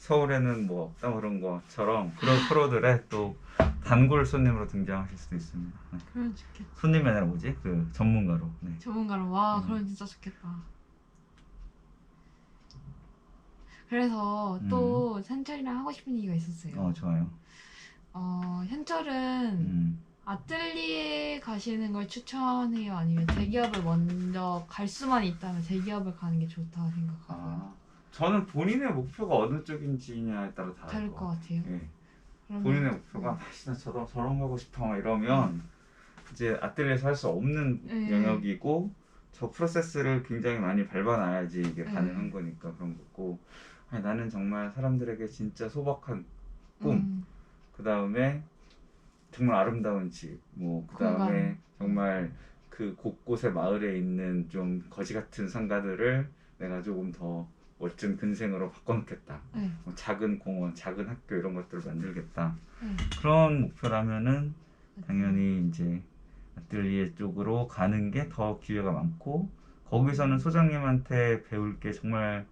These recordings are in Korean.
서울에는 뭐 없다 그런 것처럼 그런 프로들의 또 단골 손님으로 등장하실 수도 있습니다. 네. 그러면 좋겠다. 손님이 아니라 뭐지? 그 전문가로. 네. 전문가로 와 음. 그러면 진짜 좋겠다. 그래서 또 현철이랑 하고 싶은 얘기가 있었어요. 어 좋아요. 어, 현철은 음. 아틀리에 가시는 걸 추천해요? 아니면 대기업을 먼저 갈 수만 있다면 대기업을 가는 게 좋다 생각하고 아 저는 본인의 목표가 어느 쪽인지냐에 따라 다를 다를 것 것 같아요. 예. 본인의 목표가 아, 나 저런 저런 가고 싶어 막 이러면 이제 아틀리에서 할 수 없는 네. 영역이고 저 프로세스를 굉장히 많이 밟아놔야지 이게 네. 가능한 거니까 그런 거고 아니, 나는 정말 사람들에게 진짜 소박한 꿈 음, 그 다음에 정말 아름다운 집, 뭐 그 다음에 공간. 정말 그 곳곳의 마을에 있는 좀 거지 같은 상가들을 내가 조금 더 멋진 근생으로 바꿔놓겠다. 네, 뭐 작은 공원, 작은 학교 이런 것들을 만들겠다. 네. 그런 목표라면은 당연히 이제 아틀리에 쪽으로 가는 게 더 기회가 많고 거기서는 소장님한테 배울 게 정말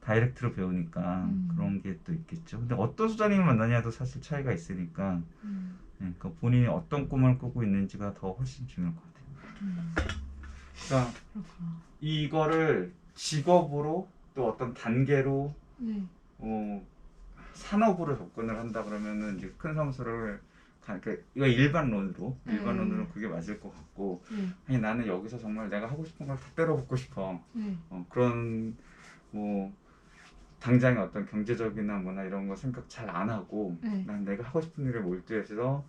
다이렉트로 배우니까 음. 그런 게 또 있겠죠. 근데 어떤 소장님을 만나냐도 사실 차이가 있으니까 음, 네, 그 본인이 어떤 꿈을 꾸고 있는지가 더 훨씬 중요할 것 같아요. 음, 그러니까 그렇구나. 이거를 직업으로 또 어떤 단계로 네, 어, 산업으로 접근을 한다 그러면은 이제 큰 사무소를 가, 그러니까 이거 일반론으로 음. 일반론으로 그게 맞을 것 같고 네, 아니 나는 여기서 정말 내가 하고 싶은 걸 다 때려붓고 싶어 네, 어, 그런 뭐 당장의 어떤 경제적이나 뭐나 이런 거 생각 잘 안 하고 네. 난 내가 하고 싶은 일에 몰두해서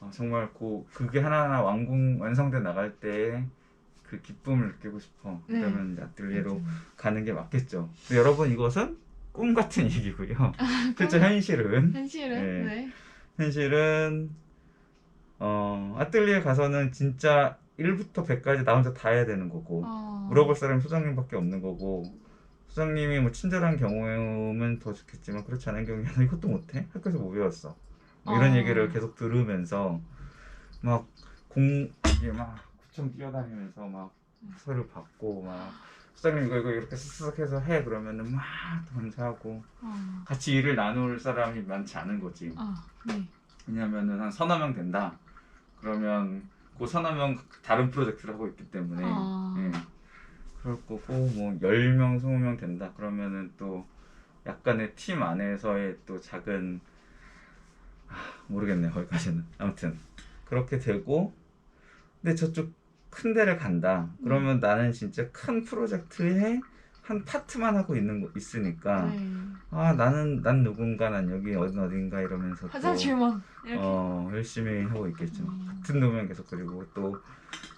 어, 정말 그 그게 하나하나 완공 완성돼 나갈 때 그 기쁨을 느끼고 싶어 네. 그러면 이제 아틀리에로 맞아요. 가는 게 맞겠죠. 여러분 이것은 꿈 같은 얘기고요. 실제 현실은 현실은 네. 네, 현실은 어 아틀리에 가서는 진짜 1부터 100까지 나 혼자 다 해야 되는 거고 어, 물어볼 사람이 소장님밖에 없는 거고 소장님이 뭐 친절한 경우면 더 좋겠지만 그렇지 않은 경우에는 나 이것도 못해 학교에서 못 배웠어 뭐 이런 어. 얘기를 계속 들으면서 막 공 이게 막 구청 뛰어다니면서 막 서류 받고 막 소장님 이거 이거 이렇게 쓱쓱 해서 해 그러면은 막 감사하고 어, 같이 일을 나눌 사람이 많지 않은 거지. 아, 네, 왜냐면은 한 서너 명 된다. 그러면 그 서너 명 다른 프로젝트를 하고 있기 때문에. 아. 예. 그럴 거고 뭐 10명, 20명 된다. 그러면은 또 약간의 팀 안에서의 또 작은 아, 모르겠네 거기까지는. 아무튼 그렇게 되고. 근데 저쪽 큰 데를 간다. 그러면 나는 진짜 큰 프로젝트의 한 파트만 하고 있는 거 있으니까 네. 아 나는 난 누군가 난 여기 어딘 어딘가 이러면서 또 화장실만 이렇게. 어 열심히 하고 있겠죠. 음, 같은 놈은 계속 그리고 또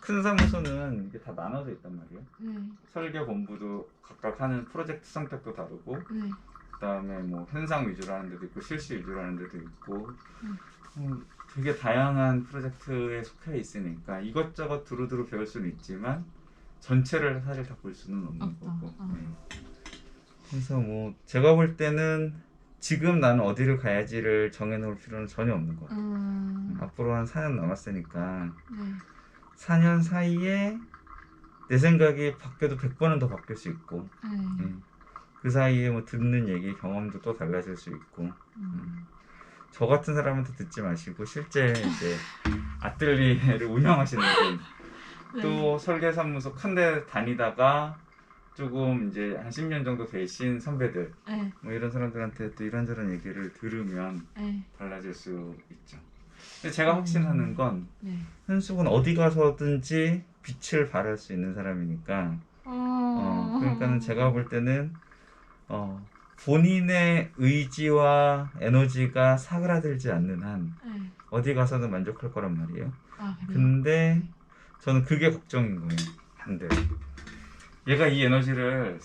큰 사무소는 이게 다 나눠져 있단 말이에요. 네, 설계 본부도 각각 하는 프로젝트 성격도 다르고 네, 그다음에 뭐 현상 위주로 하는 데도 있고 실시 위주로 하는 데도 있고 음. 음, 되게 다양한 프로젝트에 속해 있으니까 이것저것 두루두루 배울 수는 있지만 전체를 사실 다 볼 수는 없는 없다. 거고 어. 네. 그래서 뭐 제가 볼 때는 지금 나는 어디를 가야지를 정해놓을 필요는 전혀 없는 것 같아요 음, 앞으로 한 4년 남았으니까 네, 4년 사이에 내 생각이 바뀌어도 100번은 더 바뀔 수 있고 네, 음. 그 사이에 뭐 듣는 얘기 경험도 또 달라질 수 있고. 음, 저 같은 사람한테 듣지 마시고 실제 이제 아틀리에를 운영하시는 분. 네. 또 설계사무소 큰 데 다니다가 조금 이제 한 10년 정도 되신 선배들. 네, 뭐 이런 사람들한테 또 이런저런 얘기를 들으면 네, 달라질 수 있죠. 근데 제가 확신하는 건 네. 현숙은 어디 가서든지 빛을 발할 수 있는 사람이니까. 어, 어, 그러니까는 제가 볼 때는 어, 본인의 의지와 에너지가 사그라들지 않는 한 네. 어디 가서도 만족할 거란 말이에요. 아? 근데 저는 그게 걱정인 거예요. 반대로. 얘가 이 에너지를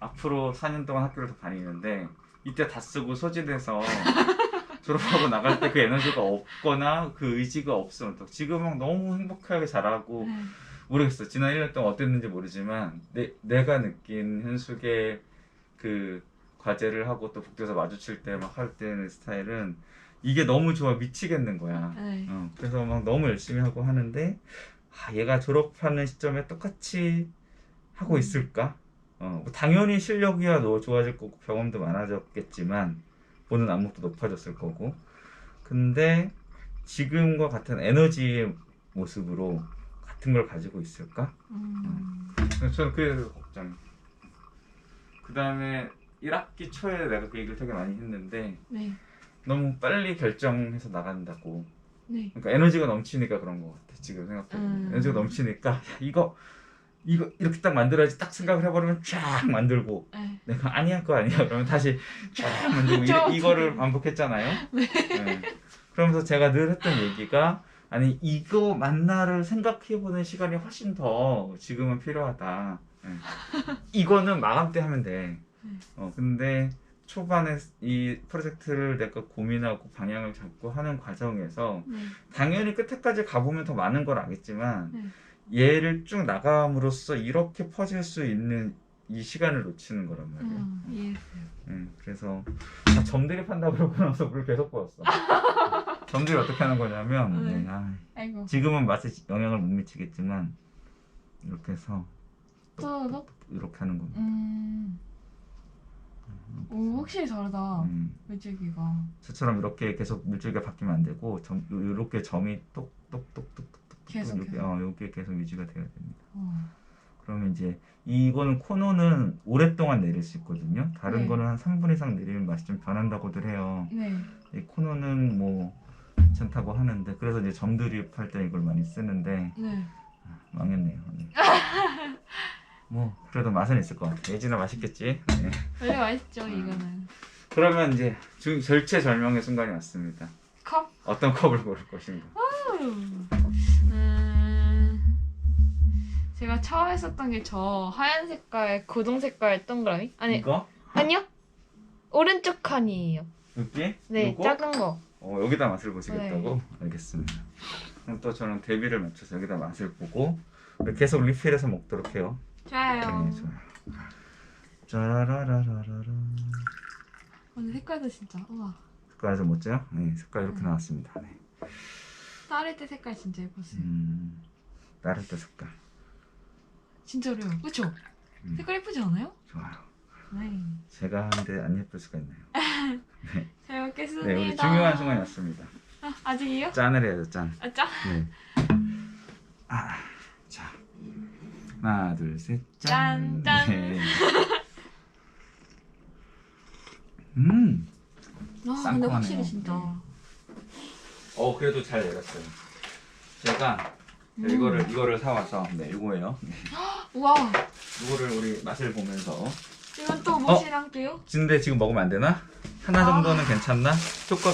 앞으로 4년 동안 학교를 더 다니는데 이때 다 쓰고 소진해서 졸업하고 나갈 때 그 에너지가 없거나 그 의지가 없으면 또 지금은 너무 행복하게 잘하고 네. 모르겠어. 지난 1년 동안 어땠는지 모르지만 내, 내가 느낀 현숙의 그 과제를 하고 또 복도에서 마주칠 때 막 할 때는 스타일은 이게 너무 좋아 미치겠는 거야. 네. 어, 그래서 막 너무 열심히 하고 하는데 아, 얘가 졸업하는 시점에 똑같이 하고 음. 있을까? 어, 뭐 당연히 실력이야 너 좋아질 거고 경험도 많아졌겠지만 보는 안목도 높아졌을 거고 근데 지금과 같은 에너지의 모습으로 같은 걸 가지고 있을까? 음. 저는 그게 걱정이. 그 다음에 1학기 초에 내가 그 얘기를 되게 많이 했는데 네. 너무 빨리 결정해서 나간다고. 네. 그러니까 에너지가 넘치니까 그런 것 같아. 지금 생각해. 음. 에너지가 넘치니까 야, 이거 이거 이렇게 딱 만들어야지 딱 생각을 해버리면 쫙 만들고 네. 내가 아니야 그거 아니야 그러면 다시 쫙 만들고 저 이, 이거를 반복했잖아요. 네. 그러면서 제가 늘 했던 얘기가 아니 이거 만나를 생각해보는 시간이 훨씬 더 지금은 필요하다. 네. 이거는 마감 때 하면 돼. 네. 어 근데 초반에 이 프로젝트를 내가 고민하고 방향을 잡고 하는 과정에서 네. 당연히 끝에까지 가보면 더 많은 걸 알겠지만 네. 얘를 쭉 나감으로써 이렇게 퍼질 수 있는 이 시간을 놓치는 거란 말이에요. 음, 이해했어요. 음, 그래서 아, 점들이 판다 그러고 나서 물 계속 부었어. 점들이 어떻게 하는 거냐면 네. 네, 아. 지금은 맛에 영향을 못 미치겠지만 이렇게 해서 또 이렇게 하는 겁니다. 음. 오 확실히 다르다. 음, 물질기가. 저처럼 이렇게 계속 물줄기가 바뀌면 안 되고 점, 요- 요렇게 점이 똑똑똑똑똑 계속, 이렇게 계속. 어, 이렇게 계속 유지가 돼야 됩니다. 어. 그러면 이제 이거는 코너는 오랫동안 내릴 수 있거든요. 다른 네. 거는 한 3분 이상 내리면 맛이 좀 변한다고들 해요. 네. 이 코너는 뭐 괜찮다고 하는데 그래서 이제 점드립 할 때 이걸 많이 쓰는데 네. 망했네요. 네. 뭐 그래도 맛은 있을 것 같아. 예지나 맛있겠지. 네. 원래 맛있죠 이거는. 그러면 이제 주- 절체절명의 순간이 왔습니다. 컵. 어떤 컵을 고를 것인가. 음. 제가 처음 했었던 게 저 하얀 색깔 고동 색깔 동그라미? 아니 이거 아니요. 오른쪽 칸이에요. 여기 네, 요거? 작은 거. 어, 여기다 맛을 보시겠다고? 네. 알겠습니다. 그럼 또 저는 대비를 맞춰서 여기다 맛을 보고 계속 리필해서 먹도록 해요. 좋아요. 네, 좋아요. 짜라라라라라. 오늘 색깔도 진짜 우와. 색깔 아주 멋져요? 네, 색깔 이렇게 음. 나왔습니다. 네. 따를 때 색깔 진짜 예뻤어요. 음, 나를 때 색깔 진짜로요. 그쵸? 음. 색깔 예쁘지 않아요? 좋아요. 네. 제가 하는데 안 예쁠 수가 있나요? 잘 먹겠습니다. 네, 우리 중요한 순간이 왔습니다. 아, 아직이요? 짠을 해야죠, 짠. 아, 짠. 네. 아, 자, 하나, 둘, 셋, 짠. 짠, 짠. 네. 음, 아, 근데. 확실히 진짜. 어 그래도 잘 내렸어요. 제가 음. 이거를 이거를 사와서 네 이거예요. 네. 우와. 이거를 우리 맛을 보면서 이건 또 무엇이랑 게요? 근데 지금 먹으면 안 되나? 하나 정도는 괜찮나? 효과가